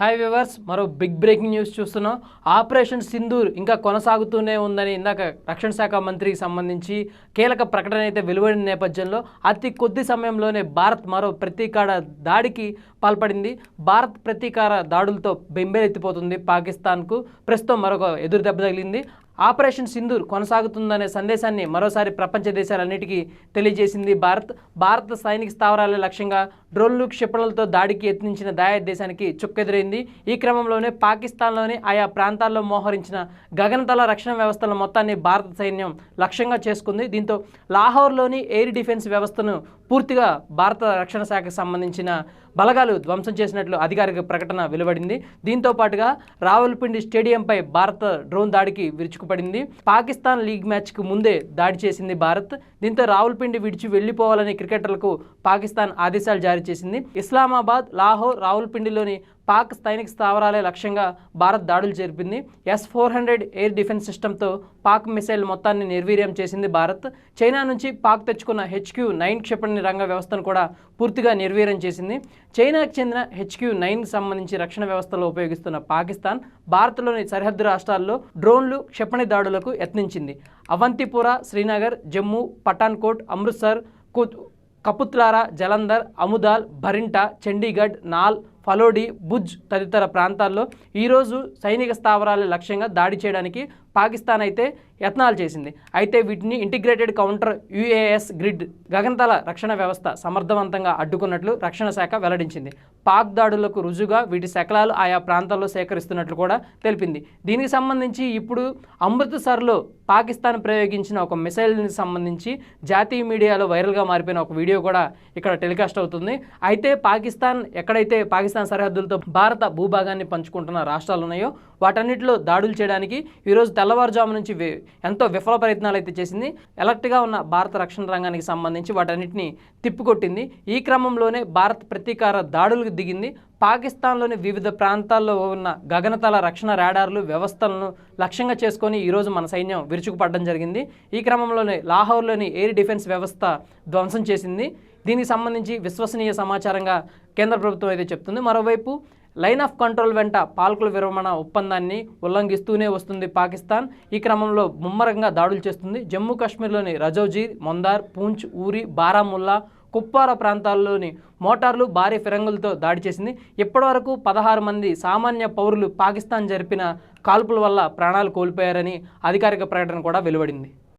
Hi viewers మరో big breaking news చూస్తున్నాం. Operation Sindoor ఇంకా కొనసాగుతూనే ఉందని ఇందాక రక్షణ శాఖ మంత్రికి సంబంధించి కీలక ప్రకటన అయితే వెలువడిన నేపథ్యంలో అతి కొద్ది సమయంలోనే భారత్ మరో ప్రతీకార దాడికి పాల్పడింది. భారత్ ప్రతీకార దాడులతో బెంబేలెత్తిపోతుంది పాకిస్తాన్కు. ప్రస్తుతం మరొక ఎదురు దెబ్బ తగిలింది. ఆపరేషన్ సింధూర్ కొనసాగుతుందనే సందేశాన్ని మరోసారి ప్రపంచ దేశాలన్నిటికీ తెలియజేసింది భారత్. భారత సైనిక స్థావరాల లక్ష్యంగా డ్రోన్లు క్షిపణులతో దాడికి యత్నించిన దాయా దేశానికి చుక్కెదురైంది. ఈ క్రమంలోనే పాకిస్తాన్లోని ఆయా ప్రాంతాల్లో మోహరించిన గగనతల రక్షణ వ్యవస్థల మొత్తాన్ని భారత సైన్యం లక్ష్యంగా చేసుకుంది. దీంతో లాహోర్లోని ఎయిర్ డిఫెన్స్ వ్యవస్థను పూర్తిగా భారత రక్షణ శాఖకు సంబంధించిన బలగాలు ధ్వంసం చేసినట్లు అధికారిక ప్రకటన వెలువడింది. దీంతో పాటుగా రావల్పిండి స్టేడియంపై భారత డ్రోన్ దాడికి విరుచుకుపడింది. పాకిస్తాన్ లీగ్ మ్యాచ్కు ముందే దాడి చేసింది భారత్. దీంతో రావుల్పిండి విడిచి వెళ్ళిపోవాలని క్రికెటర్లకు పాకిస్తాన్ ఆదేశాలు జారీ చేసింది. ఇస్లామాబాద్ లాహోర్ రావుల్పిండిలోని పాక్ సైనిక స్థావరాలే లక్ష్యంగా భారత్ దాడులు జరిపింది. S four hundred air defence సిస్టంతో Pak missile మొత్తాన్ని నిర్వీర్యం చేసింది భారత్. చైనా నుంచి పాక్ తెచ్చుకున్న హెచ్క్యూ నైన్ క్షిపణి రంగ వ్యవస్థను కూడా పూర్తిగా నిర్వీర్యం చేసింది. చైనాకు చెందిన హెచ్క్యూ నైన్కి సంబంధించి రక్షణ వ్యవస్థలో ఉపయోగిస్తున్న పాకిస్తాన్ భారత్లోని సరిహద్దు రాష్ట్రాల్లో డ్రోన్లు క్షిపణి దాడులకు యత్నించింది. అవంతిపుర శ్రీనగర్ జమ్మూ పఠాన్కోట్ అమృత్సర్ కపుత్లారా జలంధర్ అముదాల్ భరింటా చండీగఢ్ నాల్ ఫలోడి భుజ్ తదితర ప్రాంతాల్లో ఈరోజు సైనిక స్థావరాల లక్ష్యంగా దాడి చేయడానికి పాకిస్తాన్ అయితే యత్నాలు చేసింది. అయితే వీటిని ఇంటిగ్రేటెడ్ కౌంటర్ యుఏఎస్ గ్రిడ్ గగనతల రక్షణ వ్యవస్థ సమర్థవంతంగా అడ్డుకున్నట్లు రక్షణ శాఖ వెల్లడించింది. పాక్ దాడులకు రుజుగా వీటి శకలాలు ఆయా ప్రాంతాల్లో సేకరిస్తున్నట్లు కూడా తెలిపింది. దీనికి సంబంధించి ఇప్పుడు అమృత్సర్లో పాకిస్తాన్ ప్రయోగించిన ఒక మిసైల్ని సంబంధించి జాతీయ మీడియాలో వైరల్గా మారిపోయిన ఒక వీడియో కూడా ఇక్కడ టెలికాస్ట్ అవుతుంది. అయితే పాకిస్తాన్ ఎక్కడైతే పాకిస్తాన్ సరిహద్దులతో భారత భూభాగాన్ని పంచుకుంటున్న రాష్ట్రాలు ఉన్నాయో వాటన్నిటిలో దాడులు చేయడానికి ఈరోజు తెల్లవారుజాము నుంచి ఎంతో విఫల ప్రయత్నాలు అయితే చేసింది. ఎలర్ట్గా ఉన్న భారత రక్షణ రంగానికి సంబంధించి వాటన్నిటిని తిప్పికొట్టింది. ఈ క్రమంలోనే భారత్ ప్రతీకార దాడులకు దిగింది. పాకిస్తాన్లోని వివిధ ప్రాంతాల్లో ఉన్న గగనతల రక్షణ రాడార్లు వ్యవస్థలను లక్ష్యంగా చేసుకొని ఈరోజు మన సైన్యం విరుచుకుపడడం జరిగింది. ఈ క్రమంలోనే లాహోర్లోని ఎయిర్ డిఫెన్స్ వ్యవస్థ ధ్వంసం చేసింది. దీనికి సంబంధించి విశ్వసనీయ సమాచారంగా కేంద్ర ప్రభుత్వం అయితే చెప్తుంది. మరోవైపు లైన్ ఆఫ్ కంట్రోల్ వెంట పాల్కుల విరమణ ఒప్పందాన్ని ఉల్లంఘిస్తూనే వస్తుంది పాకిస్తాన్. ఈ క్రమంలో ముమ్మరంగా దాడులు చేస్తుంది జమ్మూ కాశ్మీర్లోని రజౌజీ మొందార్ పూంచ్ ఊరి బారాముల్లా కుప్వారా ప్రాంతాల్లోని మోటార్లు భారీ ఫిరంగులతో దాడి చేసింది. ఇప్పటివరకు పదహారు మంది సామాన్య పౌరులు పాకిస్తాన్ జరిపిన కాల్పుల వల్ల ప్రాణాలు కోల్పోయారని అధికారిక ప్రకటన కూడా వెలువడింది.